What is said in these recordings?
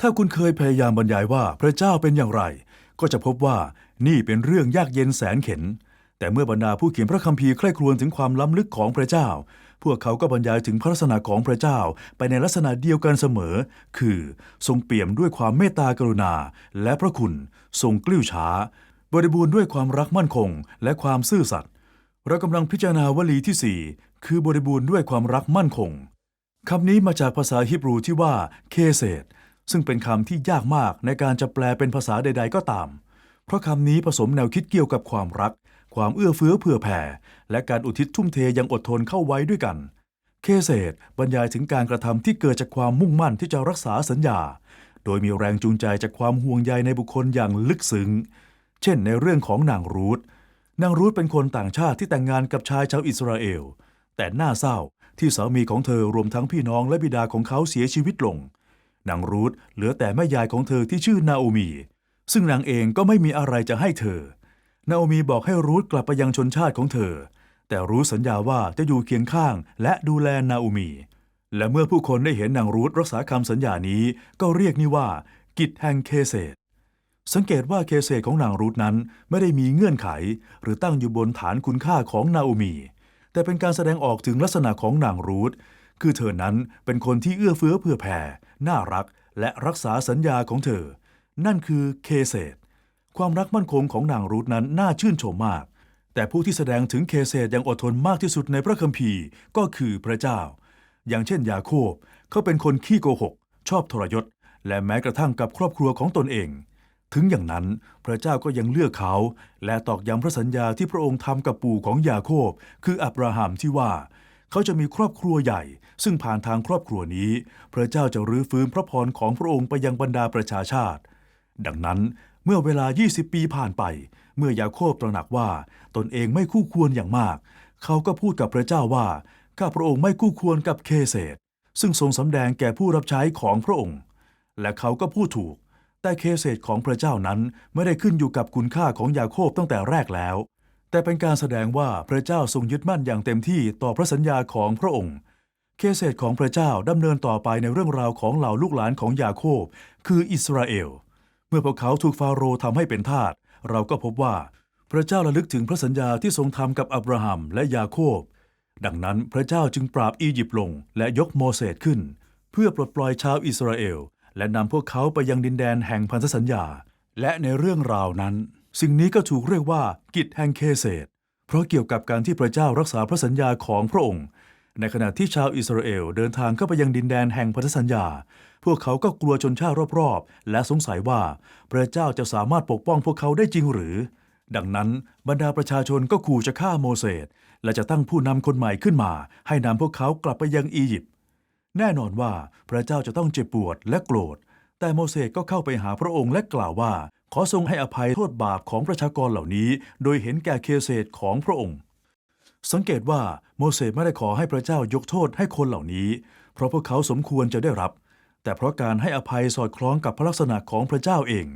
ถ้าคุณเคยพยายามบรรยายว่าพระเจ้าเป็นอย่างไร ก็จะพบว่านี่เป็นเรื่องยากเย็นแสนเข็นแต่เมื่อบรรดาผู้เขียนพระคัมภีร์ใคร่ครวญถึงความล้ำลึกของพระเจ้า พวกเขาก็บรรยายถึงพระลักษณะของพระเจ้าไปในลักษณะเดียวกันเสมอ คือทรงเปี่ยมด้วยความเมตตากรุณา และพระคุณ ทรงกลิ้วช้า บริบูรณ์ด้วยความรักมั่นคง และความซื่อสัตย์ เรากำลังพิจารณาวลีที่สี่คือบริบูรณ์ด้วยความรักมั่นคงคำนี้มาจากภาษาฮิบรูที่ว่าเคเซต ซึ่งเป็นคำที่ยากมากในการจะแปลเป็นภาษาใด ๆ ก็ตาม เพราะคำนี้ผสมแนวคิดเกี่ยวกับความรัก ความเอื้อเฟื้อเผื่อแผ่ และการอุทิศทุ่มเทอยังอดทนเข้าไว้ด้วยกัน เคเซตบรรยายถึงการกระทำที่เกิดจากความมุ่งมั่นที่จะรักษาสัญญา โดยมีแรงจูงใจจากความห่วงใยในบุคคลอย่างลึกซึ้ง เช่น ในเรื่องของนางรูธ นางรูธเป็นคนต่างชาติที่แต่งงานกับชายชาวอิสราเอล แต่น่าเศร้าที่สามีของเธอรวมทั้งพี่น้องและบิดาของเขาเสียชีวิตลง นางรูธเหลือแต่แม่ยายของเธอที่ชื่อนาโอมี ซึ่งนางเองก็ไม่มีอะไรจะให้เธอ นาโอมีบอกให้รูธกลับไปยังชนชาติของเธอ แต่รูธสัญญาว่าจะอยู่เคียงข้างและดูแลนาโอมี และเมื่อผู้คนได้เห็นนางรูธรักษาคำสัญญานี้ก็เรียกนี่ว่า กิจแห่งเคเศษสังเกตว่าเคเศษของนางรูธนั้นไม่ได้มีเงื่อนไข หรือตั้งอยู่บนฐานคุณค่าของนาโอมี แต่เป็นการแสดงออกถึงลักษณะของนางรูธคือเธอนั้นเป็นคนที่เอื้อเฟื้อเผื่อแผ่ น่ารักและรักษาสัญญาของเธอ นั่นคือเคเศษความรักมั่นคงของนางรูธนั้นน่าชื่นชมมาก แต่ผู้ที่แสดงถึงเคเศษอย่างอดทนมากที่สุดในพระคัมภีร์ก็คือพระเจ้า อย่างเช่นยาโคบเขาเป็นคนขี้โกหก ชอบทรยศ และแม้กระทั่งกับครอบครัวของตนเอง ถึงอย่างนั้นพระเจ้าก็ยังเลือกเขา และตอกย้ำพระสัญญาที่พระองค์ทำกับปู่ของยาโคบ คืออับราฮัมที่ว่า เขาจะมีครอบครัวใหญ่ ซึ่งผ่านทางครอบครัวนี้ พระเจ้าจะรื้อฟื้นพระพรของพระองค์ไปยังบรรดาประชาชาติ ดังนั้นเมื่อเวลา 20 ปีผ่านไป เมื่อยาโคบตระหนักว่าตนเองไม่คู่ควรอย่างมาก เขาก็พูดกับพระเจ้าว่าข้าพระองค์ไม่คู่ควรกับเคเศษซึ่งทรงสำแดงแก่ผู้รับใช้ของพระองค์ และเขาก็พูดถูก แต่เคเศษของพระเจ้านั้นไม่ได้ขึ้นอยู่กับคุณค่าของยาโคบตั้งแต่แรกแล้ว แต่เป็นการแสดงว่าพระเจ้าทรงยึดมั่นอย่างเต็มที่ต่อพระสัญญาของพระองค์ เคเศษของพระเจ้าดำเนินต่อไปในเรื่องราวของเหล่าลูกหลานของยาโคบ คืออิสราเอล เมื่อพวกเขาถูกฟาโรห์ทำให้เป็นทาสเราก็พบว่าพระเจ้าระลึกถึงพระสัญญาที่ทรงทำกับอับราฮัมและยาโคบ ดังนั้นพระเจ้าจึงปราบอียิปต์ลงและยกโมเสสขึ้น เพื่อปลดปล่อยชาวอิสราเอล และนำพวกเขาไปยังดินแดนแห่งพันธสัญญา และในเรื่องราวนั้น สิ่งนี้ก็ถูกเรียกว่ากิจแห่งเคเศษเพราะเกี่ยวกับการที่พระเจ้ารักษาพระสัญญาของพระองค์ ในขณะที่ชาวอิสราเอลเดินทางเข้าไปยังดินแดนแห่งพันธสัญญา พวกเขาก็กลัวชนชาติรอบๆ และสงสัยว่าพระเจ้าจะสามารถปกป้องพวกเขาได้จริงหรือ ดังนั้นบรรดาประชาชนก็ขู่จะฆ่าโมเสสและจะตั้งผู้นำคนใหม่ขึ้นมา ให้นำพวกเขากลับไปยังอียิปต์แน่นอนว่าพระเจ้าจะต้องเจ็บปวดและโกรธ แต่โมเสสก็เข้าไปหาพระองค์และกล่าวว่า ขอทรงให้อภัยโทษบาปของประชากรเหล่านี้ โดยเห็นแก่เคเศษของพระองค์ สังเกตว่าโมเสสไม่ได้ขอให้พระเจ้ายกโทษให้คนเหล่านี้ เพราะพวกเขาสมควรจะได้รับ แต่เพราะการให้อภัยสอดคล้องกับพระลักษณะของพระเจ้าเอง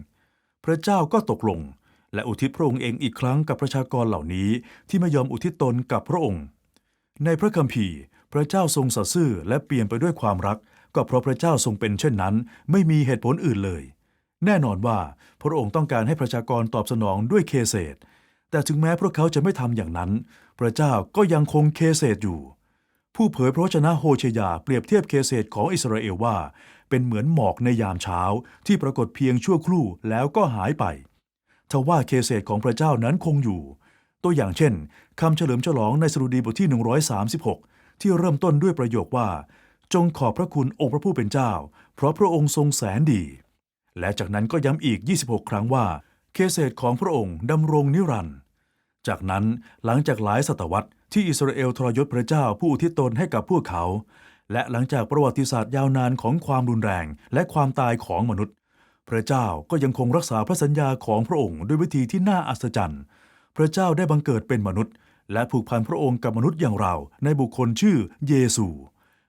พระเจ้าก็ตกลง และอุทิศพระองค์เองอีกครั้งกับประชากรเหล่านี้ ที่ไม่ยอมอุทิศตนกับพระองค์ ในพระคัมภีร์ พระเจ้าทรงสัตย์ซื่อและเปลี่ยนไปด้วยความรัก ก็เพราะพระเจ้าทรงเป็นเช่นนั้น ไม่มีเหตุผลอื่นเลย แน่นอนว่าพระองค์ต้องการให้ประชากรตอบสนองด้วยเคเศษ แต่ถึงแม้พวกเขาจะไม่ทำอย่างนั้น พระเจ้าก็ยังคงเคเศษอยู่ ผู้เผยพระวจนะโฮเชยาเปรียบเทียบเคเศษของอิสราเอลว่า เป็นเหมือนหมอกในยามเช้าที่ปรากฏเพียงชั่วครู่แล้วก็หายไปทว่าเคเศษของพระเจ้านั้นคงอยู่ ตัวอย่างเช่นคำเฉลิมฉลองในสดุดีบทที่ 136 ที่เริ่มต้นด้วยประโยคว่า จงขอบพระคุณองค์พระผู้เป็นเจ้า เพราะพระองค์ทรงแสนดี และจากนั้นก็ย้ำอีก 26 ครั้งว่า เคเศษของพระองค์ดำรงนิรันดร์จากนั้นหลังจากหลายศตวรรษที่อิสราเอลทรยศพระเจ้าผู้อุทิศตนให้กับพวกเขา และหลังจากประวัติศาสตร์ยาวนานของความรุนแรงและความตายของมนุษย์ พระเจ้าก็ยังคงรักษาพระสัญญาของพระองค์ด้วยวิธีที่น่าอัศจรรย์ พระเจ้าได้บังเกิดเป็นมนุษย์ และผูกพันพระองค์กับมนุษย์อย่างเราในบุคคลชื่อเยซู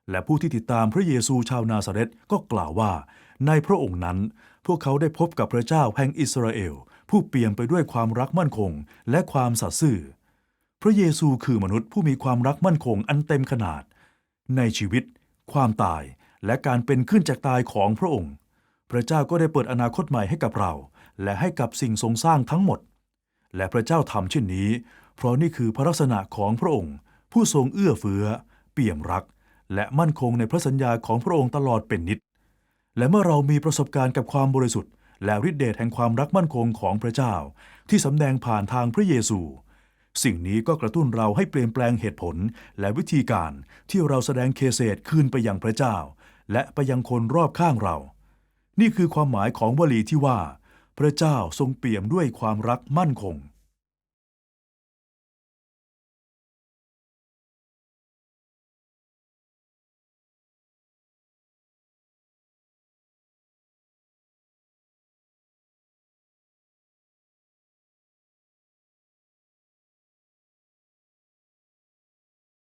และผู้ที่ติดตามพระเยซูชาวนาซาเรตก็กล่าวว่า ในพระองค์นั้น พวกเขาได้พบกับพระเจ้าแห่งอิสราเอล ผู้เปี่ยมไปด้วยความรักมั่นคงและความสัตย์ซื่อ พระเยซูคือมนุษย์ผู้มีความรักมั่นคงอันเต็มขนาด ในชีวิต ความตายและการเป็นขึ้นจากตายของพระองค์ พระเจ้าก็ได้เปิดอนาคตใหม่ให้กับเรา และให้กับสิ่งทรงสร้างทั้งหมด และพระเจ้าทำเช่นนี้ เพราะนี่คือพระลักษณะของพระองค์ ผู้ทรงเอื้อเฟื้อ เปี่ยมรัก และมั่นคงในพระสัญญาของพระองค์ตลอดเป็นนิจและเมื่อเรามีประสบการณ์กับความบริสุทธิ์ และฤทธิเดชแห่งความรักมั่นคงของพระเจ้า ที่สำแดงผ่านทางพระเยซู สิ่งนี้ก็กระตุ้นเราให้เปลี่ยนแปลงเหตุผลและวิธีการที่เราแสดงเคเศษคืนไปยังพระเจ้า และไปยังคนรอบข้างเรา นี่คือความหมายของวลีที่ว่า พระเจ้าทรงเปี่ยมด้วยความรักมั่นคง